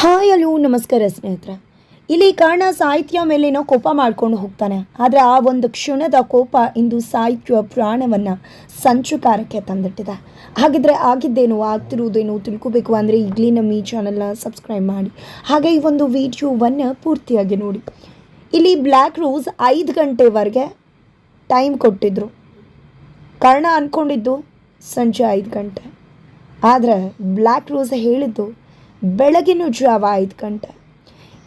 Hi hello ನಮಸ್ಕಾರ ಸ್ನೇಹಿತರೆ. ಇಲ್ಲಿ ಕಾರಣ ಸಾಹಿತ್ಯ ಮೇಲೇನೋ ಕೋಪ ಮಾಡ್ಕೊಂಡು ಹೋಗ್ತಾನೆ. ಆದರೆ ಆ ಒಂದು ಕ್ಷಣದ ಕೋಪ ಇಂದು ಸಾಹಿತ್ಯ ಪ್ರಾಣವನ್ನು ಸಂಚುಕಾರಕ್ಕೆ ತಂದಿಟ್ಟಿದೆ. ಹಾಗಿದ್ರೆ ಆಗಿದ್ದೇನು, ಆಗ್ತಿರುವುದೇನು ತಿಳ್ಕೋಬೇಕು ಅಂದರೆ ಈಗಲೇ ನಮ್ಮ ಈ ಚಾನಲ್ನ ಸಬ್ಸ್ಕ್ರೈಬ್ ಮಾಡಿ. ಹಾಗೆ ಈ ಒಂದು ವಿಡಿಯೋವನ್ನು ಪೂರ್ತಿಯಾಗಿ ನೋಡಿ. ಇಲ್ಲಿ ಬ್ಲ್ಯಾಕ್ ರೋಸ್ ಐದು ಗಂಟೆವರೆಗೆ ಟೈಮ್ ಕೊಟ್ಟಿದ್ದರು ಕರ್ಣ ಅಂದ್ಕೊಂಡಿದ್ದು ಸಂಜೆ ಐದು ಗಂಟೆ. ಆದರೆ ಬ್ಲ್ಯಾಕ್ ರೋಸ್ ಹೇಳಿದ್ದು ಬೆಳಗಿನ ಜಾವ ಐದು ಗಂಟೆ.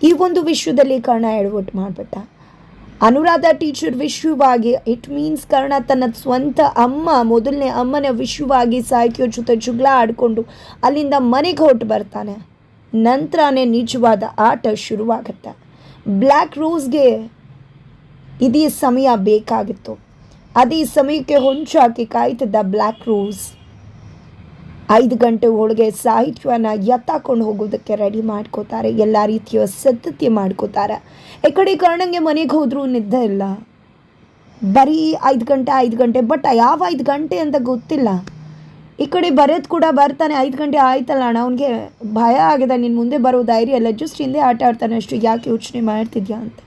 ಈ ಒಂದು ವಿಶ್ವದಲ್ಲಿ ಕರ್ಣ ಎಡವಟ್ಟು ಮಾಡಿಬಿಟ್ಟ. ಅನುರಾಧ ಟೀಚರ್ ವಿಶ್ವವಾಗಿ ಇಟ್ ಮೀನ್ಸ್ ಕರ್ಣ ತನ್ನ ಸ್ವಂತ ಅಮ್ಮ, ಮೊದಲನೇ ಅಮ್ಮನ ವಿಶ್ವವಾಗಿ ಸಾಹಿತ್ಯ ಜೊತೆ ಜುಗ್ಲ ಆಡಿಕೊಂಡು ಅಲ್ಲಿಂದ ಮನೆಗೆ ಹೊಟ್ಟು ಬರ್ತಾನೆ. ನಂತರನೇ ನಿಜವಾದ ಆಟ ಶುರುವಾಗುತ್ತೆ. ಬ್ಲ್ಯಾಕ್ ರೋಸ್ಗೆ ಇದೇ ಸಮಯ ಬೇಕಾಗಿತ್ತು. ಅದೇ ಸಮಯಕ್ಕೆ ಹೊಂಚಾಕಿ ಕಾಯ್ತಿದ್ದ ಬ್ಲ್ಯಾಕ್ ರೋಸ್ ಐದು ಗಂಟೆ ಒಳಗೆ ಸಾಹಿತ್ಯನ ಎತ್ತಾಕೊಂಡು ಹೋಗೋದಕ್ಕೆ ರೆಡಿ ಮಾಡ್ಕೋತಾರೆ, ಎಲ್ಲ ರೀತಿಯ ಸಿದ್ಧತೆ ಮಾಡ್ಕೋತಾರೆ. ಈ ಕಡೆ ಕರ್ಣಂಗೆ ಮನೆಗೆ ಹೋದರೂ ನಿದ್ದೆ ಇಲ್ಲ. ಬರೀ ಐದು ಗಂಟೆ ಐದು ಗಂಟೆ, ಬಟ್ ಯಾವ ಐದು ಗಂಟೆ ಅಂತ ಗೊತ್ತಿಲ್ಲ. ಈ ಕಡೆ ಬರೋದು ಕೂಡ ಬರ್ತಾನೆ, ಐದು ಗಂಟೆ ಆಯ್ತಲ್ಲ ಅಣ್ಣ, ಅವನಿಗೆ ಭಯ ಆಗಿದೆ ನಿನ್ನ ಮುಂದೆ ಬರೋ ಧೈರ್ಯ ಎಲ್ಲ ಜಸ್ಟ್ ಹಿಂದೆ ಆಟ ಆಡ್ತಾನೆ ಅಷ್ಟು, ಯಾಕೆ ಯೋಚನೆ ಮಾಡ್ತಿದ್ಯಾ ಅಂತ.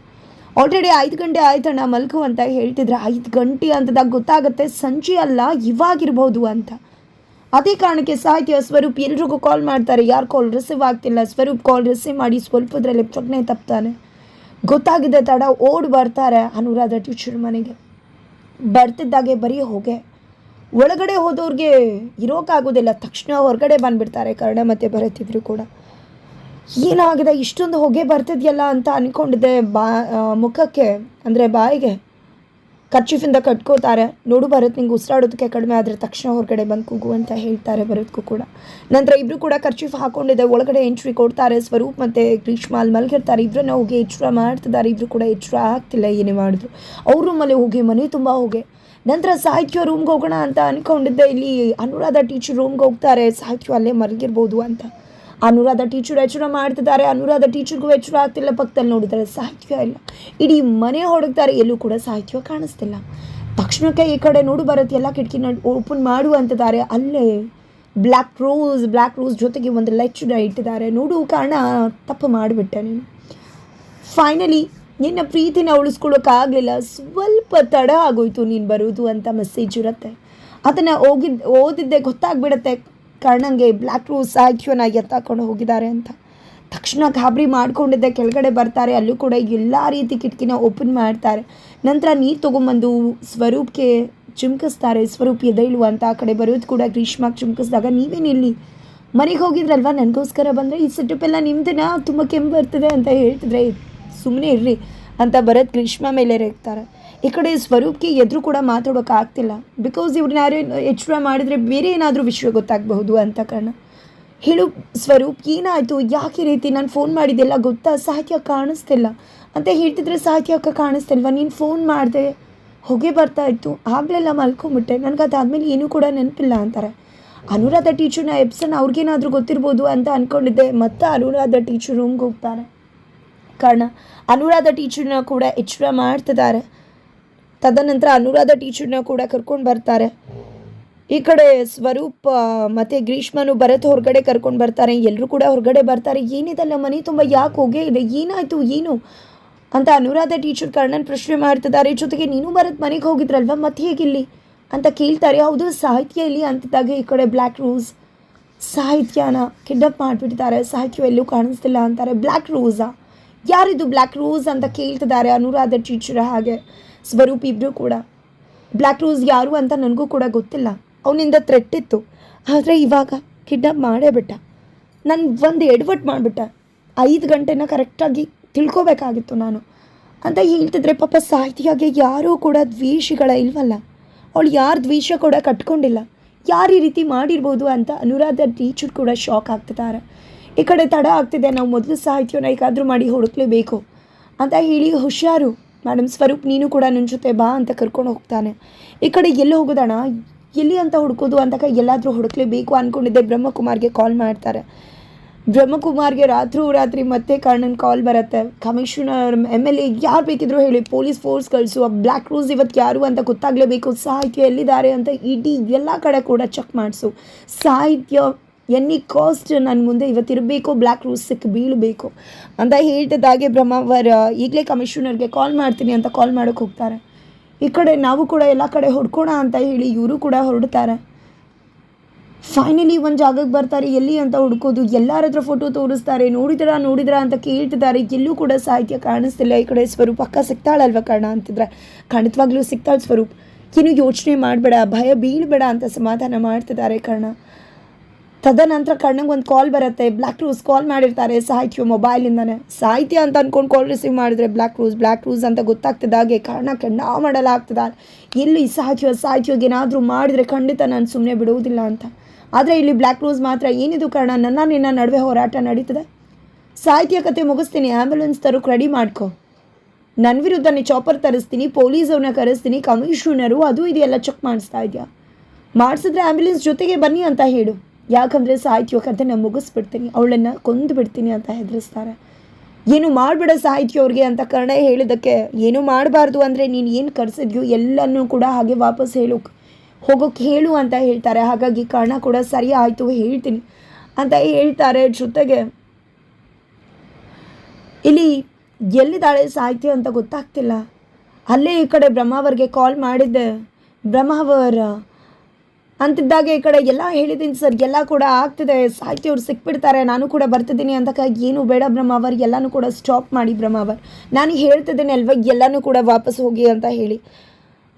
ಆಲ್ರೆಡಿ ಐದು ಗಂಟೆ ಆಯ್ತಣ್ಣ ಮಲ್ಕು ಅಂತ ಹೇಳ್ತಿದ್ರೆ, ಐದು ಗಂಟೆ ಅಂತದಾಗ ಗೊತ್ತಾಗುತ್ತೆ, ಸಂಜೆ ಅಲ್ಲ, ಇವಾಗಿರ್ಬೋದು ಅಂತ. ಅದೇ ಕಾರಣಕ್ಕೆ ಸಾಹಿತ್ಯ ಸ್ವರೂಪ್ ಎಲ್ರಿಗೂ ಕಾಲ್ ಮಾಡ್ತಾರೆ. ಯಾರು ಕಾಲ್ ರಿಸೀವ್ ಆಗ್ತಿಲ್ಲ, ಸ್ವರೂಪ್ ಕಾಲ್ ರಿಸೀವ್ ಮಾಡಿ ಸ್ವಲ್ಪದ್ರಲ್ಲಿ ಪ್ರಜ್ಞೆ ತಪ್ತಾನೆ. ಗೊತ್ತಾಗಿದೆ ತಡ ಓಡ್ ಬರ್ತಾರೆ ಅನುರಾಧ ಟೀಚರ್ ಮನೆಗೆ. ಬರ್ತಿದ್ದಾಗೆ ಬರೀ ಹೋಗೆ. ಒಳಗಡೆ ಹೋದವ್ರಿಗೆ ಇರೋಕ್ಕಾಗೋದಿಲ್ಲ ತಕ್ಷಣ ಹೊರಗಡೆ ಬಂದುಬಿಡ್ತಾರೆ ಕರ್ಣ ಮತ್ತೆ ಬರುತ್ತಿದ್ರು ಕೂಡ. ಏನಾಗಿದೆ? ಇಷ್ಟೊಂದು ಹೊಗೆ ಬರ್ತಿದೆಯಲ್ಲ ಅಂತ ಅಂದ್ಕೊಂಡಿದ್ದೆ ಬಾ ಮುಖಕ್ಕೆ, ಅಂದರೆ ಬಾಯಿಗೆ. ಕರ್ಚೀಫಿಂದ ಕಟ್ಕೋತಾರೆ. ನೋಡು ಭರತ್, ನಿಂಗೆ ಉಸಿರಾಡೋದಕ್ಕೆ ಕಡಿಮೆ ಆದರೆ ತಕ್ಷಣ ಹೊರಗಡೆ ಬಂದು ಕೂಗು ಅಂತ ಹೇಳ್ತಾರೆ ಭರತ್ಗೂ ಕೂಡ. ನಂತರ ಇಬ್ಬರು ಕೂಡ ಕರ್ಚೀಫ್ ಹಾಕೊಂಡಿದೆ. ಒಳಗಡೆ ಎಂಟ್ರಿ ಕೊಡ್ತಾರೆ. ಸ್ವರೂಪ್ ಮತ್ತು ಗ್ರೀಷ್ಮ ಅಲ್ಲಿ ಮಲಗಿರ್ತಾರೆ. ಇಬ್ಬರನ್ನ ಹೋಗಿ ಎಚ್ಚರ ಮಾಡ್ತಿದ್ದಾರೆ. ಇಬ್ಬರು ಕೂಡ ಎಚ್ಚರ ಆಗ್ತಿಲ್ಲ ಏನೇ ಮಾಡಿದ್ರು ಅವ್ರ ರೂಮಲ್ಲಿ ಹೋಗಿ, ಮನೆ ತುಂಬ ಹೋಗಿ. ನಂತರ ಸಾಹಿತ್ಯ ರೂಮ್ಗೆ ಹೋಗೋಣ ಅಂತ ಅನ್ಕೊಂಡಿದ್ದೆ. ಇಲ್ಲಿ ಅನುರಾಧ ಟೀಚರ್ ರೂಮ್ಗೆ ಹೋಗ್ತಾರೆ. ಸಾಹಿತ್ಯ ಅಲ್ಲೇ ಮಲಗಿರ್ಬೋದು ಅಂತ. ಅನುರಾಧ ಟೀಚರ್ ಎಚ್ಚರ ಮಾಡ್ತಿದ್ದಾರೆ. ಅನುರಾಧ ಟೀಚರ್ಗೂ ಎಚ್ಚರ ಆಗ್ತಿಲ್ಲ. ಪಕ್ಕದಲ್ಲಿ ನೋಡಿದ್ದಾರೆ ಸಾಹಿತ್ಯ ಇಲ್ಲ. ಇಡೀ ಮನೆ ಹೊಡಗ್ತಾರೆ. ಎಲ್ಲೂ ಕೂಡ ಸಾಹಿತ್ಯ ಕಾಣಿಸ್ತಿಲ್ಲ. ತಕ್ಷಣಕ್ಕೆ ಈ ಕಡೆ ನೋಡು ಬರುತ್ತೆ ಎಲ್ಲ ಕಿಟಕಿನ ಓಪನ್ ಮಾಡು ಅಂತಿದ್ದಾರೆ. ಅಲ್ಲೇ ಬ್ಲ್ಯಾಕ್ ರೋಸ್ ಬ್ಲ್ಯಾಕ್ ರೋಸ್ ಜೊತೆಗೆ ಒಂದು ಲೆಚ್ಚುಡ ಇಟ್ಟಿದ್ದಾರೆ. ನೋಡು ಕಾರಣ, ತಪ್ಪು ಮಾಡಿಬಿಟ್ಟೆ ನೀನು. ಫೈನಲಿ ನಿನ್ನ ಪ್ರೀತಿನ ಉಳಿಸ್ಕೊಳ್ಳೋಕ್ಕಾಗಲಿಲ್ಲ ಸ್ವಲ್ಪ ತಡ ಆಗೋಯ್ತು ನೀನು ಬರೋದು ಅಂತ ಮೆಸೇಜ್ ಇರುತ್ತೆ. ಅದನ್ನು ಹೋಗಿದ್ದು ಓದಿದ್ದೆ ಗೊತ್ತಾಗ್ಬಿಡುತ್ತೆ. ಕರ್ಣಂಗೆ ಬ್ಲ್ಯಾಕ್ ರೋಸ್ ಸಾಹಿತ್ಯನ ಎತ್ತಾಕೊಂಡು ಹೋಗಿದ್ದಾರೆ ಅಂತ. ತಕ್ಷಣ ಗಾಬರಿ ಮಾಡಿಕೊಂಡಿದ್ದೆ. ಕೆಳಗಡೆ ಬರ್ತಾರೆ. ಅಲ್ಲೂ ಕೂಡ ಎಲ್ಲ ರೀತಿ ಕಿಟಕಿನ ಓಪನ್ ಮಾಡ್ತಾರೆ. ನಂತರ ನೀರು ತೊಗೊಂಬಂದು ಸ್ವರೂಪ್ಗೆ ಚುಮ್ಕಿಸ್ತಾರೆ. ಸ್ವರೂಪ್ ಎದೈಲು ಅಂತ ಆ ಕಡೆ ಬರೋದು ಕೂಡ ಗ್ರೀಷ್ಮಾಗೆ ನೀವೇ ನೀವೇನಿಲ್ಲಿ ಮನೆಗೆ ಹೋಗಿದ್ರಲ್ವಾ? ನನಗೋಸ್ಕರ ಬಂದರೆ ಈ ಸೆಟಪ್ ನಿಮ್ದೇನಾ ತುಂಬ ಕೆಮ್ಮು ಬರ್ತದೆ ಅಂತ ಹೇಳ್ತಿದ್ರೆ ಸುಮ್ಮನೆ ಇರ್ರಿ ಅಂತ ಬರೋದು ಗ್ರೀಷ್ಮ ಮೇಲೆ ರೇಗ್ತಾರೆ. ಈ ಕಡೆ ಸ್ವರೂಪ್ಗೆ ಎದುರು ಕೂಡ ಮಾತಾಡೋಕೆ ಆಗ್ತಿಲ್ಲ ಬಿಕಾಸ್ ಇವ್ರನ್ನ ಯಾರು ಎಚ್ಚರ ಮಾಡಿದರೆ ಬೇರೆ ಏನಾದರೂ ವಿಷಯ ಗೊತ್ತಾಗಬಹುದು ಅಂತ ಕಾರಣ. ಹೇಳು ಸ್ವರೂಪ್, ಏನಾಯಿತು? ಯಾಕೆ ರೀತಿ ನಾನು ಫೋನ್ ಮಾಡಿದ್ದೆಲ್ಲ ಗೊತ್ತಾ? ಸಾಹಿತ್ಯ ಕಾಣಿಸ್ತಿಲ್ಲ. ಅಂತ ಹೇಳ್ತಿದ್ರೆ ಸಾಹಿತ್ಯ ಅಕ್ಕ ಕಾಣಿಸ್ತಿಲ್ವಾ? ನೀನು ಫೋನ್ ಮಾಡಿದೆ. ಹೊಗೆ ಬರ್ತಾ ಇತ್ತು. ಆಗಲೆಲ್ಲ ಮಲ್ಕೊಂಬಿಟ್ಟೆ. ನನಗೆ ಅದಾದಮೇಲೆ ಏನೂ ಕೂಡ ನೆನಪಿಲ್ಲ ಅಂತಾರೆ. ಅನುರಾಧ ಟೀಚರ್ನ ಎಪ್ಸನ್ ಅವ್ರಿಗೇನಾದರೂ ಗೊತ್ತಿರ್ಬೋದು ಅಂತ ಅಂದ್ಕೊಂಡಿದ್ದೆ ಮತ್ತೆ ಅನುರಾಧ ಟೀಚರ್ ರೂಮ್ಗೆ ಹೋಗ್ತಾರೆ. ಕಾರಣ, ಅನುರಾಧ ಟೀಚರ್ನ ಕೂಡ ಎಚ್ಚರ ಮಾಡ್ತಿದ್ದಾರೆ. ತದನಂತರ ಅನುರಾಧ ಟೀಚರ್ನ ಕೂಡ ಕರ್ಕೊಂಡು ಬರ್ತಾರೆ. ಈ ಕಡೆ ಸ್ವರೂಪ್ ಮತ್ತು ಗ್ರೀಷ್ಮನು ಭರತ್ ಹೊರಗಡೆ ಕರ್ಕೊಂಡು ಬರ್ತಾರೆ. ಎಲ್ಲರೂ ಕೂಡ ಹೊರಗಡೆ ಬರ್ತಾರೆ. ಏನಿದಲ್ಲ ಮನೆ ತುಂಬ ಯಾಕೆ ಹೋಗೇ ಇದೆ? ಏನಾಯಿತು? ಏನು? ಅಂತ ಅನುರಾಧ ಟೀಚರ್ ಕರ್ಣನ್ ಪ್ರಶ್ನೆ ಮಾಡ್ತಿದ್ದಾರೆ. ಜೊತೆಗೆ ನೀನು ಭರತ್ ಮನೆಗೆ ಹೋಗಿದ್ರಲ್ವ? ಮತ್ತೆ ಹೇಗಿಲ್ಲಿ? ಅಂತ ಕೇಳ್ತಾರೆ. ಹೌದು ಸಾಹಿತ್ಯ ಇಲ್ಲಿ ಅಂತಿದ್ದಾಗ ಈ ಕಡೆ ಬ್ಲ್ಯಾಕ್ ರೋಸ್. ಸಾಹಿತ್ಯನ ಕಿಡ್ನಪ್ ಮಾಡಿಬಿಟ್ಟಿದ್ದಾರೆ. ಸಾಹಿತ್ಯ ಎಲ್ಲೂ ಕಾಣಿಸ್ತಿಲ್ಲ ಅಂತಾರೆ. ಬ್ಲ್ಯಾಕ್ ರೋಸಾ? ಯಾರಿದು ಬ್ಲ್ಯಾಕ್ ರೋಸ್ ಅಂತ ಕೇಳ್ತಿದ್ದಾರೆ ಅನುರಾಧ ಟೀಚರ್ ಹಾಗೆ. ಸ್ವರೂಪ್ ಇಬ್ಬರು ಕೂಡ. ಬ್ಲ್ಯಾಕ್ ರೋಸ್ ಯಾರು ಅಂತ ನನಗೂ ಕೂಡ ಗೊತ್ತಿಲ್ಲ. ಅವನಿಂದ ಥ್ರೆಟ್ ಇತ್ತು. ಆದರೆ ಇವಾಗ ಕಿಡ್ನಾಪ್ ಮಾಡೇ ಬಿಟ್ಟ. ನಾನು ಒಂದು ಎಡ್ವರ್ಟ್ ಮಾಡಿಬಿಟ್ಟ. ಐದು ಗಂಟೆನ ಕರೆಕ್ಟಾಗಿ ತಿಳ್ಕೊಬೇಕಾಗಿತ್ತು ನಾನು. ಅಂತ ಹೇಳ್ತಿದ್ರೆ ಪಾಪ ಸಾಹಿತ್ಯಗೆ ಯಾರೂ ಕೂಡ ದ್ವೇಷಗಳ ಇಲ್ವಲ್ಲ? ಅವಳು ಯಾರು ದ್ವೇಷ ಕೂಡ ಕಟ್ಕೊಂಡಿಲ್ಲ. ಯಾರು ಈ ರೀತಿ ಮಾಡಿರ್ಬೋದು ಅಂತ ಅನುರಾಧ ಟೀಚರ್ ಕೂಡ ಶಾಕ್ ಆಗ್ತಿದ್ದಾರೆ. ಈ ಕಡೆ ತಡ ಆಗ್ತಿದೆ. ನಾವು ಮೊದಲು ಸಾಹಿತ್ಯನ ಹೇಗಾದರೂ ಮಾಡಿ ಹುಡುಕ್ಲೇಬೇಕು. ಅಂತ ಹೇಳಿ ಹುಷಾರು. ಮೇಡಮ್ ಸ್ವರೂಪ್ ನೀನು ಕೂಡ ನನ್ನ ಜೊತೆ ಬಾ ಅಂತ ಕರ್ಕೊಂಡು ಹೋಗ್ತಾನೆ. ಈ ಕಡೆ ಎಲ್ಲಿ ಹೋಗೋದಣ ಎಲ್ಲಿ ಅಂತ ಹುಡ್ಕೋದು ಅಂತ ಎಲ್ಲಾದರೂ ಹುಡುಕ್ಲೇಬೇಕು ಅಂದ್ಕೊಂಡಿದ್ದೆ ಬ್ರಹ್ಮಕುಮಾರ್ಗೆ ಕಾಲ್ ಮಾಡ್ತಾರೆ. ಬ್ರಹ್ಮಕುಮಾರ್ಗೆ ರಾತ್ರಿ ರಾತ್ರಿ ಮತ್ತೆ ಕರ್ಣನ್ ಕಾಲ್ ಬರುತ್ತೆ. ಕಮಿಷನರ್ ಎಂ ಎಲ್ ಎ ಯಾರು ಬೇಕಿದ್ರು ಹೇಳಿ ಪೊಲೀಸ್ ಫೋರ್ಸ್ ಕಳಿಸು, ಆ ಬ್ಲ್ಯಾಕ್ ರೋಸ್ ಇವತ್ತು ಯಾರು ಅಂತ ಗೊತ್ತಾಗಲೇಬೇಕು. ಸಾಹಿತ್ಯ ಎಲ್ಲಿದ್ದಾರೆ ಅಂತ ಇಡೀ ಎಲ್ಲ ಕಡೆ ಕೂಡ ಚೆಕ್ ಮಾಡಿಸು. ಸಾಹಿತ್ಯ ಎನಿ ಕಾಸ್ಟ್ ನನ್ನ ಮುಂದೆ ಇವತ್ತಿರಬೇಕು ಬ್ಲ್ಯಾಕ್ ರೂಸಕ್ಕೆ ಬೀಳಬೇಕು ಅಂತ ಹೇಳ್ತಿದ್ದಾಗೆ ಬ್ರಹ್ಮಾವರ್ ಈಗಲೇ ಕಮಿಷನರ್ಗೆ ಕಾಲ್ ಮಾಡ್ತೀನಿ ಅಂತ ಕಾಲ್ ಮಾಡೋಕ್ಕೆ ಹೋಗ್ತಾರೆ. ಈ ಕಡೆ ನಾವು ಕೂಡ ಎಲ್ಲ ಕಡೆ ಹೊಡ್ಕೋಣ ಅಂತ ಹೇಳಿ ಇವರು ಕೂಡ ಹೊರಡ್ತಾರೆ. ಫೈನಲಿ ಒಂದು ಜಾಗಕ್ಕೆ ಬರ್ತಾರೆ, ಎಲ್ಲಿ ಅಂತ ಹುಡ್ಕೋದು, ಎಲ್ಲರ ಹತ್ರ ಫೋಟೋ ತೋರಿಸ್ತಾರೆ, ನೋಡಿದ್ರಾ ನೋಡಿದ್ರಾ ಅಂತ ಕೇಳ್ತಿದ್ದಾರೆ. ಎಲ್ಲೂ ಕೂಡ ಸಾಹಿತ್ಯ ಕಾಣಿಸ್ತಿಲ್ಲ. ಈ ಕಡೆ ಸ್ವರೂಪ್ ಅಕ್ಕ ಸಿಗ್ತಾಳಲ್ವ ಕಣ ಅಂತಿದ್ರೆ. ಖಂಡಿತವಾಗ್ಲೂ ಸಿಗ್ತಾಳೆ ಸ್ವರೂಪ್. ಏನು ಯೋಚನೆ ಮಾಡಬೇಡ, ಭಯ ಬೀಳಬೇಡ ಅಂತ ಸಮಾಧಾನ ಮಾಡ್ತಿದ್ದಾರೆ ಕರ್ಣ ತದನಂತರ ಕಣ್ಣಿಗೆ ಒಂದು ಕಾಲ್ ಬರುತ್ತೆ. ಬ್ಲ್ಯಾಕ್ ರೂಸ್ ಕಾಲ್ ಮಾಡಿರ್ತಾರೆ ಸಾಹಿತ್ಯ ಮೊಬೈಲಿಂದನೇ ಸಾಹಿತ್ಯ ಅಂತ ಅಂದ್ಕೊಂಡು ಕಾಲ್ ರಿಸೀವ್ ಮಾಡಿದ್ರೆ ಬ್ಲ್ಯಾಕ್ ರೂಸ್ ಬ್ಲ್ಯಾಕ್ ರೂಸ್ ಅಂತ ಗೊತ್ತಾಗ್ತಿದ್ದಾಗೆ ಕಾರಣ ಕಣ್ಣ ಮಾಡಲಾಗ್ತದ. ಎಲ್ಲಿ ಸಾಹಿತ್ಯ, ಸಾಹಿತ್ಯಗೆ ಏನಾದರೂ ಮಾಡಿದರೆ ಖಂಡಿತ ನಾನು ಸುಮ್ಮನೆ ಬಿಡುವುದಿಲ್ಲ ಅಂತ. ಆದರೆ ಇಲ್ಲಿ ಬ್ಲ್ಯಾಕ್ ರೂಸ್ ಮಾತ್ರ ಏನಿದು ಕಾರಣ? ನನ್ನ ನಿನ್ನ ನಡುವೆ ಹೋರಾಟ ನಡೀತದೆ. ಸಾಹಿತ್ಯ ಕತೆ ಮುಗಿಸ್ತೀನಿ. ಆ್ಯಂಬುಲೆನ್ಸ್ ತರೋಕೆ ರೆಡಿ ಮಾಡ್ಕೊ. ನನ್ನ ವಿರುದ್ಧ ನೀ ಚಾಪರ್ ತರಿಸ್ತೀನಿ ಪೊಲೀಸವ್ರನ್ನ ಕರೆಸ್ತೀನಿ ಕಮಿಷನರು ಅದು ಇದೆಲ್ಲ ಚೆಕ್ ಮಾಡಿಸ್ತಾ ಇದೆಯಾ? ಮಾಡಿಸಿದ್ರೆ ಆ್ಯಂಬುಲೆನ್ಸ್ ಜೊತೆಗೆ ಬನ್ನಿ ಅಂತ ಹೇಳು. ಯಾಕಂದರೆ ಸಾಹಿತ್ಯ ನಾನು ಮುಗಿಸ್ಬಿಡ್ತೀನಿ, ಅವಳನ್ನು ಕೊಂದು ಬಿಡ್ತೀನಿ ಅಂತ ಹೆದರಿಸ್ತಾರೆ. ಏನು ಮಾಡಬೇಡ ಸಾಹಿತ್ಯ ಅವ್ರಿಗೆ ಅಂತ ಕರ್ಣ ಹೇಳಿದ್ದಕ್ಕೆ, ಏನು ಮಾಡಬಾರ್ದು ಅಂದರೆ ನೀನು ಏನು ಕರೆಸಿದ್ಯೋ ಎಲ್ಲನೂ ಕೂಡ ಹಾಗೆ ವಾಪಸ್ ಹೇಳೋಕೆ ಹೋಗೋಕೆ ಹೇಳು ಅಂತ ಹೇಳ್ತಾರೆ. ಹಾಗಾಗಿ ಕರ್ಣ ಕೂಡ ಸರಿ ಆಯಿತು, ಹೇಳ್ತೀನಿ ಅಂತ ಹೇಳ್ತಾರೆ ಜೊತೆಗೆ. ಇಲ್ಲಿ ಎಲ್ಲಿದ್ದಾಳೆ ಸಾಹಿತ್ಯ ಅಂತ ಗೊತ್ತಾಗ್ತಿಲ್ಲ. ಅಲ್ಲೇ ಈ ಕಡೆ ಬ್ರಹ್ಮಾವರ್ಗೆ ಕಾಲ್ ಮಾಡಿದ್ದೆ. ಬ್ರಹ್ಮಾವರ್ ಅಂತಿದ್ದಾಗ ಈ ಕಡೆ ಎಲ್ಲ ಹೇಳಿದ್ದೀನಿ ಸರ್, ಎಲ್ಲ ಕೂಡ ಆಗ್ತಿದೆ. ಸಾಹಿತ್ಯ ಅವ್ರು ಸಿಕ್ಬಿಡ್ತಾರೆ, ನಾನು ಕೂಡ ಬರ್ತಿದ್ದೀನಿ ಅಂತಕ್ಕಾಗಿ ಏನು ಬೇಡ ಬ್ರಹ್ಮಾವರ್, ಎಲ್ಲನೂ ಕೂಡ ಸ್ಟಾಪ್ ಮಾಡಿ ಬ್ರಹ್ಮಾವರ್. ನಾನು ಹೇಳ್ತಿದ್ದೀನಿ ಅಲ್ವಾ, ಎಲ್ಲನೂ ಕೂಡ ವಾಪಸ್ ಹೋಗಿ ಅಂತ ಹೇಳಿ.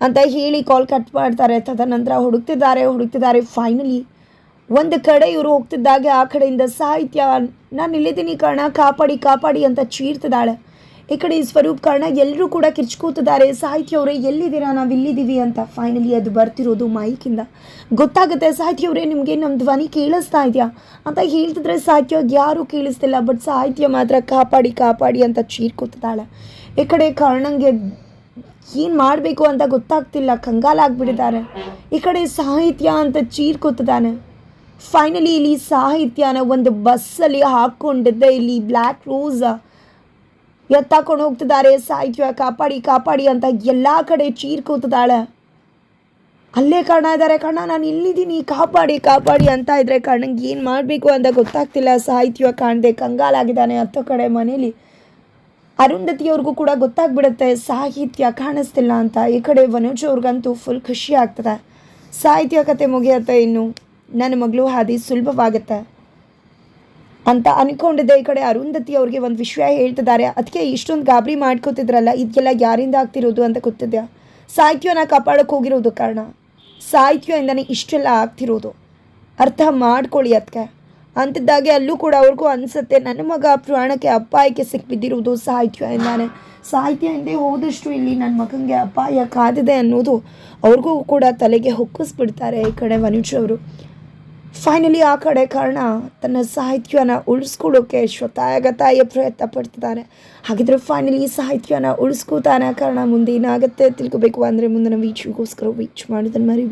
ಅಂತ ಹೇಳಿ ಕಾಲ್ ಕಟ್ ಮಾಡ್ತಾರೆ, ತದನಂತರ ಹುಡುಕ್ತಿದ್ದಾರೆ ಹುಡುಕ್ತಿದ್ದಾರೆ. ಫೈನಲಿ ಒಂದು ಕಡೆ ಇವರು ಹೋಗ್ತಿದ್ದಾಗೆ ಆ ಕಡೆಯಿಂದ ಸಾಹಿತ್ಯ, ನಾನು ಇಲ್ಲಿದ್ದೀನಿ ಕಣ, ಕಾಪಾಡಿ ಕಾಪಾಡಿ ಅಂತ ಚೀರ್ತಿದ್ದಾಳೆ. ಈ ಕಡೆ ಈ ಸ್ವರೂಪ್ ಕಾರಣ ಎಲ್ಲರೂ ಕೂಡ ಕಿರ್ಚ್ಕೋತಿದ್ದಾರೆ. ಸಾಹಿತ್ಯ ಅವರೇ, ಎಲ್ಲಿದ್ದೀರಾ? ನಾವು ಇಲ್ಲಿದ್ದೀವಿ ಅಂತ ಫೈನಲಿ ಅದು ಬರ್ತಿರೋದು ಮೈಕಿಂದ. ಗೊತ್ತಾಗುತ್ತೆ ಸಾಹಿತ್ಯ ಅವರೇ, ನಿಮಗೆ ನಮ್ಮ ಧ್ವನಿ ಕೇಳಿಸ್ತಾ ಇದೆಯಾ? ಅಂತ ಹೇಳ್ತಿದ್ರೆ ಸಾಹಿತ್ಯ ಯಾರೂ ಕೇಳಿಸ್ತಿಲ್ಲ ಬಟ್ ಸಾಹಿತ್ಯ ಮಾತ್ರ ಕಾಪಾಡಿ ಕಾಪಾಡಿ ಅಂತ ಚೀರ್ಕೋತಿದ್ದಾಳೆ. ಈ ಕಡೆ ಕರ್ಣಂಗೆ ಏನು ಮಾಡಬೇಕು ಅಂತ ಗೊತ್ತಾಗ್ತಿಲ್ಲ ಕಂಗಾಲಾಗ್ಬಿಟ್ಟಿದ್ದಾರೆ ಈ ಕಡೆ ಸಾಹಿತ್ಯ ಅಂತ ಚೀರ್ಕೋತಿದ್ದಾನೆ. ಫೈನಲಿ ಇಲ್ಲಿ ಸಾಹಿತ್ಯನ ಒಂದು ಬಸ್ಸಲ್ಲಿ ಹಾಕ್ಕೊಂಡಿದ್ದೆ, ಇಲ್ಲಿ ಬ್ಲ್ಯಾಕ್ ರೋಸ್ ಎತ್ತಾಕೊಂಡು ಹೋಗ್ತಿದ್ದಾರೆ. ಸಾಹಿತ್ಯ ಕಾಪಾಡಿ ಕಾಪಾಡಿ ಅಂತ ಎಲ್ಲ ಕಡೆ ಚೀರ್ಕೋತಿದ್ದಾಳೆ. ಅಲ್ಲೇ ಕಾರಣ ಇದ್ದಾರೆ. ಕಣ್ಣ ನಾನು ಇಲ್ಲಿದ್ದೀನಿ ಕಾಪಾಡಿ ಕಾಪಾಡಿ ಅಂತ ಇದ್ರೆ ಕಣ್ಣಂಗೆ ಏನು ಮಾಡಬೇಕು ಅಂತ ಗೊತ್ತಾಗ್ತಿಲ್ಲ. ಸಾಹಿತ್ಯ ಕಾಣದೆ ಕಂಗಾಲಾಗಿದ್ದಾನೆ ಹತ್ತೋ ಕಡೆ ಮನೇಲಿ. ಅರುಂಧತಿಯವ್ರಿಗೂ ಕೂಡ ಗೊತ್ತಾಗ್ಬಿಡುತ್ತೆ, ಸಾಹಿತ್ಯ ಕಾಣಿಸ್ತಿಲ್ಲ ಅಂತ. ಈ ಕಡೆ ವನೋಜ್ ಅವ್ರಿಗಂತೂ ಫುಲ್ ಖುಷಿ ಆಗ್ತದೆ. ಸಾಹಿತ್ಯ ಕತೆ ಮುಗಿಯತ್ತೆ ಇನ್ನು. ನನ್ನ ಮಗಳು ಹಾದಿ ಸುಲಭವಾಗುತ್ತೆ. ಅಂತ ಅನ್ಕೊಂಡಿದ್ದೆ. ಈ ಕಡೆ ಅರುಂಧತಿ ಅವ್ರಿಗೆ ಒಂದು ವಿಷಯ ಹೇಳ್ತಿದ್ದಾರೆ. ಅದಕ್ಕೆ ಇಷ್ಟೊಂದು ಗಾಬರಿ ಮಾಡ್ಕೋತಿದ್ರಲ್ಲ ಇದಕ್ಕೆಲ್ಲ ಯಾರಿಂದ ಆಗ್ತಿರೋದು ಅಂತ ಗೊತ್ತಿದ್ಯಾ? ಸಾಹಿತ್ಯನ ಕಾಪಾಡೋಕೆ ಹೋಗಿರೋದು ಕಾರಣ? ಸಾಹಿತ್ಯದಿಂದನೇ ಇಷ್ಟೆಲ್ಲ ಆಗ್ತಿರೋದು. ಅರ್ಥ ಮಾಡ್ಕೊಳ್ಳಿ ಅದಕ್ಕೆ ಅಂತಿದ್ದಾಗೆ ಅಲ್ಲೂ ಕೂಡ ಅವ್ರಿಗೂ ಅನಿಸುತ್ತೆ, ನನ್ನ ಮಗ ಪ್ರಾಣಕ್ಕೆ ಅಪಾಯಕ್ಕೆ ಸಿಕ್ಕಿಬಿದ್ದಿರುವುದು ಸಾಹಿತ್ಯ ಇಂದಾನೆ ಸಾಹಿತ್ಯ ಹಿಂದೆ ಹೋದಷ್ಟು ಇಲ್ಲಿ ನನ್ನ ಮಗನಿಗೆ ಅಪಾಯ ಕಾದಿದೆ ಅನ್ನೋದು ಅವ್ರಿಗೂ ಕೂಡ ತಲೆಗೆ ಹೊಕ್ಕಿಸ್ಬಿಡ್ತಾರೆ ಈ ಕಡೆ ವನುಜ್ ಅವರು. ಫೈನಲಿ ಆ ಕಡೆ ಕಾರಣ ತನ್ನ ಸಾಹಿತ್ಯನ ಉಳಿಸ್ಕೊಳ್ಳೋಕೆ ಶ್ವತಾಯಗತಾಯ ಪ್ರಯತ್ನ ಪಡ್ತಿದ್ದಾನೆ ಹಾಗಿದ್ರೆ ಫೈನಲಿ ಸಾಹಿತ್ಯನ ಉಳಿಸ್ಕೋತಾನೆ ಕಾರಣ ಮುಂದೆ ಏನಾಗುತ್ತೆ ತಿಳ್ಕೊಬೇಕು ಅಂದರೆ ಮುಂದಿನ ವೀಕ್ಷಿಗೋಸ್ಕರ ವೀಚ್ ಮಾಡೋದನ್ನು ಮರಿ